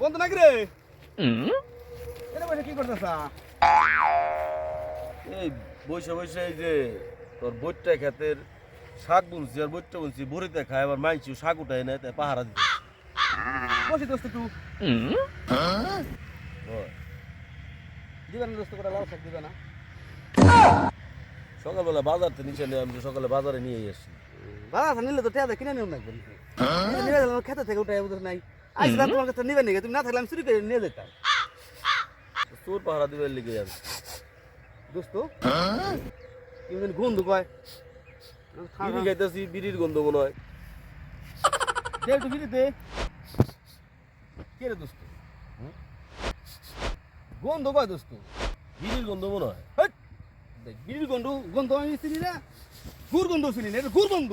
বন্ধ নাকি রে? এটা বসে কি করতেছ? এই বৈশা বৈশা এই যে তোর বইটা খেতের শাক বুনছি আর বইটা বুনছি ভরিতে খায় আবার মাইছি শাক উঠাই না তাই পাহারা দিতে বসে দোস্ত হয়। দিবে না দোস্ত করে লাল শাক দিবে না। সকালবেলা বাজার থেকে নিচে নিয়ে আমি তো সকালে বাজারে নিয়ে এসেছি। বাবা নিলে তো টেয়া কিনে নিও লাগবে নিয়ে গেলাম খেতে থেকে উঠে নাই? আইসলাম তোমার কাছে নিবে নাকি? তুমি না থাকলে আমি চুরি করে নিয়ে যেতাম। তোর পাহারা দিবার লিগে আমি দোস্ত কেউ যেন গন্ধ কয়? বিড়ি খাইতেছি বিড়ির গন্ধ মনে হয়। দে একটু ফিরিতে কে রে দোস্ত? গন্ধ কয় দোস্ত? বিড়ির গন্ধ মনে হয়। বিড়ির গন্ধ গন্ধ আমি চিনি না। গুড় গন্ধ চিনি না এটা গুড় গন্ধ।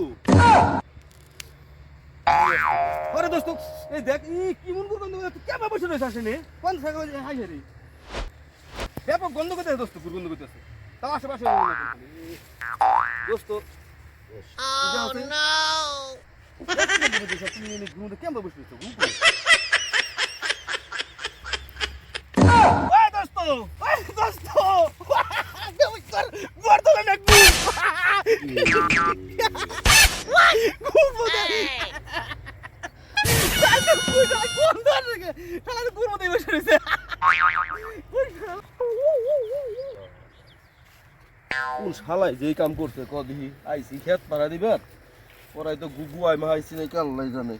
আরে দোস্ত এই দেখ ই কি মন কেমন বসে রয়েছে আসেনি কোন থাকা হাই হারি। ব্যাপক গন্ধ করতে দোস্ত গুড় করতেছে। তাও আশেপাশে দোস্ত কেমন বসে রয়েছে দোস্ত দোস্ত! বর্তমান এক কোন শালাই যেই কাম করছে কদি আইসি, খেত পাড়া দিবার পরাই তো গুগু আই মা আইসি নাই কাল নাই জানে।